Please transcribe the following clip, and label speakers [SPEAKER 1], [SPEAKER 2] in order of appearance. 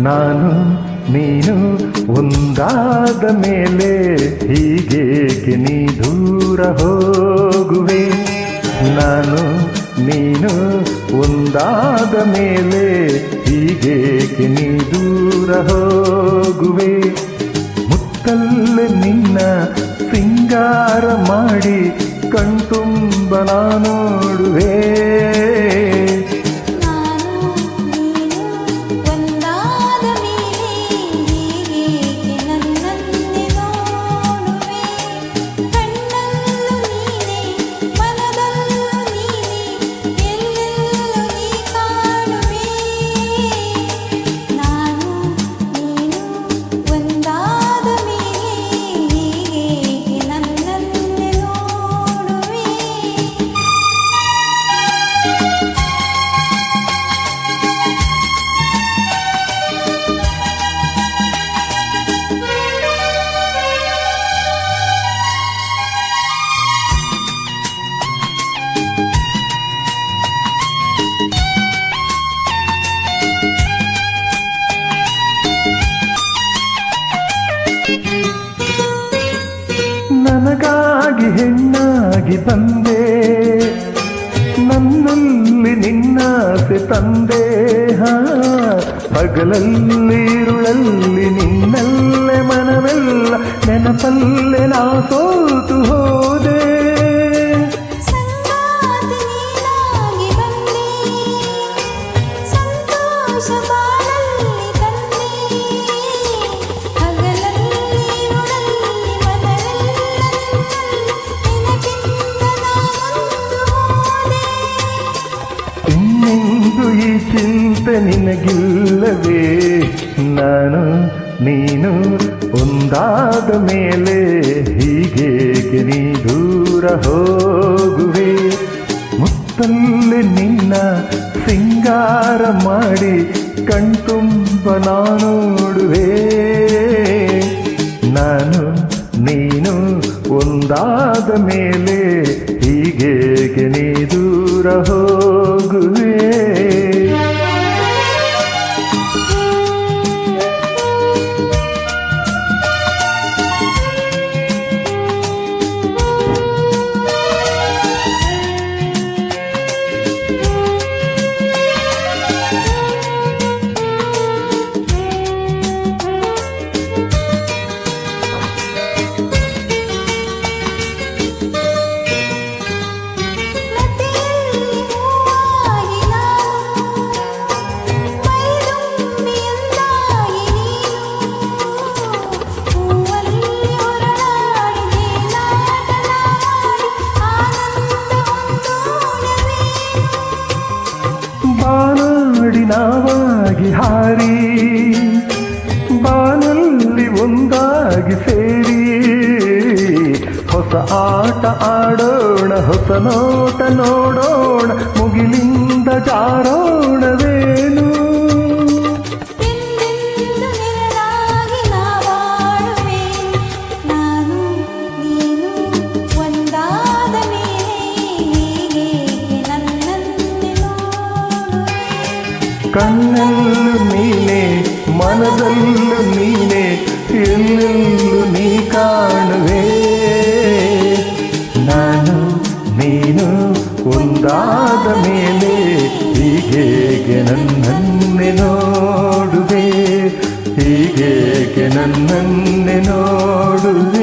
[SPEAKER 1] ನಾನು, ನೀನು ಒಂದಾದ ಮೇಲೆ ಹೀಗೆ ನೀ ದೂರ ಹೋಗುವೆ? ನಾನು, ನೀನು ಒಂದಾದ ಮೇಲೆ ಹೀಗೆ ನೀ ದೂರ ಹೋಗುವೆ? ಮುತ್ತಲ್ಲ ನಿನ್ನ ಸಿಂಗಾರ ಮಾಡಿ ಕಣ್ತುಂಬ ನಾ ಹೆಣ್ಣಾಗಿ ಬಂದೆ ನನ್ನಲ್ಲಿ ನಿನ್ನಾಸೆ ತಂದೆ. ಹಾ ಹಗಲಲ್ಲಿ ಇರುಳಲ್ಲಿ ನಿನ್ನಲ್ಲೇ ಮನವೆಲ್ಲ ನೆನಪಲ್ಲೇ ನಾ ಸೋತು ಹೋದೆ. ಚಿಂತೆ ನಿನಗಿಲ್ಲವೇ? ನಾನು, ನೀನು ಒಂದಾದ ಮೇಲೆ ಹೀಗೆ ನೀ ದೂರ ಹೋಗುವೆ? ಮುತ್ತಲ್ಲಿ ನಿನ್ನ ಸಿಂಗಾರ ಮಾಡಿ ಕಣ್ತುಂಬ ನೋಡುವೆ. ನಾನು, ನೀನು ಒಂದಾದ ಮೇಲೆ ಹೀಗೆ ನೀ ದೂರ ಹೋಗುವೆ? ನಾವಾಗಿ ಹಾರಿ ಬಾನಲ್ಲಿ ಒಂದಾಗಿ ಸೇರಿ ಹೊಸ ಆಟ ಆಡೋಣ ಹೊಸ ನೋಟ ನೋಡೋಣ ಮುಗಿಲಿಂದ ಜಾರೋಣವೇನು ಕಣ್ಣಲ್ಲೂ ನೀನೆ, ಮನದಲ್ಲೂ ನೀನೆ ಎಲ್ಲೆಲ್ಲೂ ನೀ ಕಾಣುವೆ. ನಾನು, ನೀನು ಒಂದಾದ ಮೇಲೆ ಹೀಗೇಗೆ ನನ್ನನ್ನೇ ನೋಡುವೆ? ಹೀಗೇಗೆ ನನ್ನನ್ನೇ ನೋಡುವೆ?